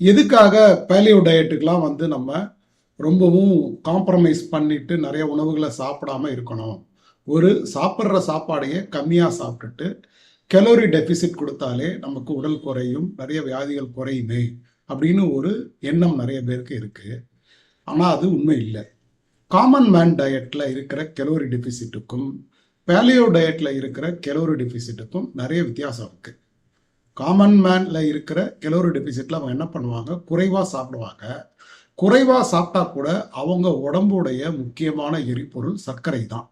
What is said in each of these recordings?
எதுக்காக பேலியோ டயட்டுக்கெலாம் வந்து நம்ம ரொம்பவும் காம்ப்ரமைஸ் பண்ணிட்டு நிறைய உணவுகளை சாப்பிடாம இருக்கணும்? ஒரு சாப்பிட்ற சாப்பாடையே கம்மியாக சாப்பிட்டுட்டு கெலோரி டெபிசிட் கொடுத்தாலே நமக்கு உடல் குறையும் நிறைய வியாதிகள் குறையுமே அப்படின்னு ஒரு எண்ணம் நிறைய பேருக்கு இருக்கு. ஆனால் அது உண்மை இல்லை. காமன் மேன் டயட்டில் இருக்கிற கெலோரி டெபிசிட்டுக்கும் பேலியோ டயட்டில் இருக்கிற கெலோரி டெபிசிட்டுக்கும் நிறைய வித்தியாசம் இருக்குது காமன் மேனில் இருக்கிற கெலோரி டெபிசிட்ல அவங்க என்ன பண்ணுவாங்க? குறைவாக சாப்பிடுவாங்க. குறைவாக சாப்பிட்டா கூட அவங்க உடம்புடைய முக்கியமான எரிபொருள் சர்க்கரை தான்.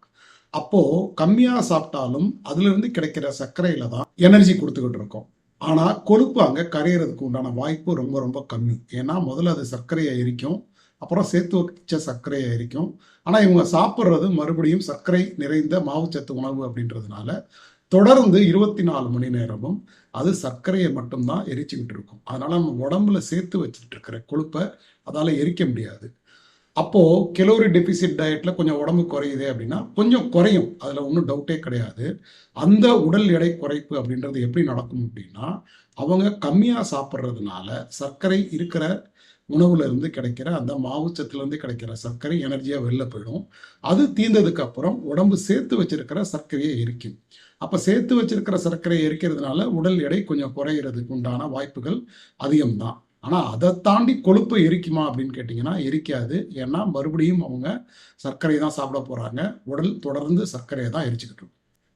அப்போது கம்மியாக சாப்பிட்டாலும் அதுலேருந்து கிடைக்கிற சர்க்கரையில் தான் எனர்ஜி கொடுத்துக்கிட்டு இருக்கோம். ஆனால் கொழுப்பு அங்கே கரையிறதுக்கு உண்டான வாய்ப்பு ரொம்ப ரொம்ப கம்மி. ஏன்னா முதல்ல அது சர்க்கரையை எரிக்கும். அப்புறம் சேர்த்து வச்ச சர்க்கரையை எரிக்கும் ஆனால் இவங்க சாப்பிட்றது மறுபடியும் சர்க்கரை நிறைந்த மாவுச்சத்து உணவு அப்படின்றதுனால தொடர்ந்து இருபத்தி நாலு மணி நேரமும் அது சர்க்கரையை மட்டும்தான் எரிச்சுக்கிட்டு இருக்கும். அதனால நம்ம உடம்புல சேர்த்து வச்சுட்டு இருக்கிற கொழுப்பை அதால் எரிக்க முடியாது. அப்போது கெலோரி டெபிசிட் டயட்டில் கொஞ்சம் உடம்பு குறையுது அப்படின்னா கொஞ்சம் குறையும். அதில் ஒன்றும் டவுட்டே கிடையாது. அந்த உடல் எடை குறைப்பு அப்படின்றது எப்படி நடக்கும் அப்படின்னா அவங்க கம்மியாக சாப்பிட்றதுனால சர்க்கரை இருக்கிற உணவுல இருந்து கிடைக்கிற அந்த மாவுச்சத்துல இருந்து கிடைக்கிற சர்க்கரை எனர்ஜியா வெளில போயிடும். அது தீர்ந்ததுக்கு அப்புறம் உடம்பு சேர்த்து வச்சிருக்கிற சர்க்கரையை எரிக்கும். அப்ப சேர்த்து வச்சிருக்கிற சர்க்கரையை எரிக்கிறதுனால உடல் எடை கொஞ்சம் குறையிறதுக்கு உண்டான வாய்ப்புகள் அதிகம்தான். ஆனால் அதை தாண்டி கொழுப்பு எரிக்குமா அப்படின்னு கேட்டிங்கன்னா எரிக்காது. ஏன்னா மறுபடியும் அவங்க சர்க்கரை தான் சாப்பிட போகிறாங்க உடல் தொடர்ந்து சர்க்கரையை தான் எரிச்சுக்கிட்டு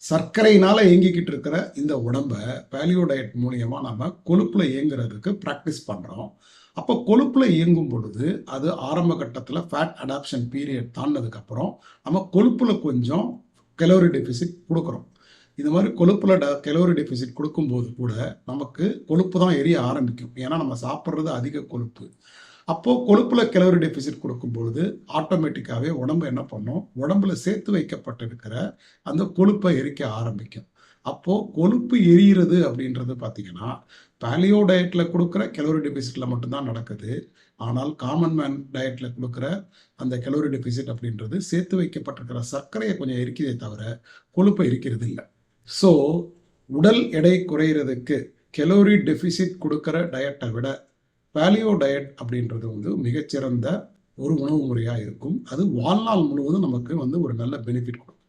சர்க்கரையினால் இயங்கிக்கிட்டு இருக்கிற இந்த உடம்ப பேலியோ டயட் மூலியமாக நம்ம கொழுப்பில் இயங்குறதுக்கு ப்ராக்டிஸ் பண்ணுறோம் அப்போ கொழுப்பில் இயங்கும் பொழுது அது ஆரம்ப கட்டத்தில் ஃபேட் அடாப்ஷன் பீரியட் தாண்டதுக்கப்புறம் நம்ம கொழுப்பில் கொஞ்சம் கெலோரி டெபிசிட் கொடுக்குறோம். இந்த மாதிரி கொழுப்பில் ட கெலோரி டெபிசிட் கொடுக்கும்போது கூட நமக்கு கொழுப்பு தான் எரிய ஆரம்பிக்கும். ஏன்னா நம்ம சாப்பிட்றது அதிக கொழுப்பு. அப்போது கொழுப்பில் கெலோரி டெபிசிட் கொடுக்கும் பொழுது ஆட்டோமேட்டிக்காகவே உடம்பு என்ன பண்ணும்? உடம்புல சேர்த்து வைக்கப்பட்டிருக்கிற அந்த கொழுப்பை எரிக்க ஆரம்பிக்கும். அப்போது கொழுப்பு எரியிறது அப்படின்றது பார்த்தீங்கன்னா பேலியோ டயட்டில் கொடுக்குற கெலோரி டெபிசிட்டில் மட்டும்தான் நடக்குது. ஆனால் காமன் மேன் டயட்டில் கொடுக்குற அந்த கெலோரி டெபிசிட் அப்படின்றது சேர்த்து வைக்கப்பட்டிருக்கிற சர்க்கரையை கொஞ்சம் எரிக்கிறதே தவிர கொழுப்பை எரிக்கிறது இல்லை. ஸோ உடல் எடை குறையிறதுக்கு கெலோரி டெபிசிட் கொடுக்குற டயட்டை விட பேலியோ டயட் அப்படின்றது வந்து மிகச்சிறந்த ஒரு உணவு முறையாக இருக்கும். அது வாழ்நாள் முழுவதும் நமக்கு வந்து ஒரு நல்ல பெனிஃபிட் கொடுக்கும்.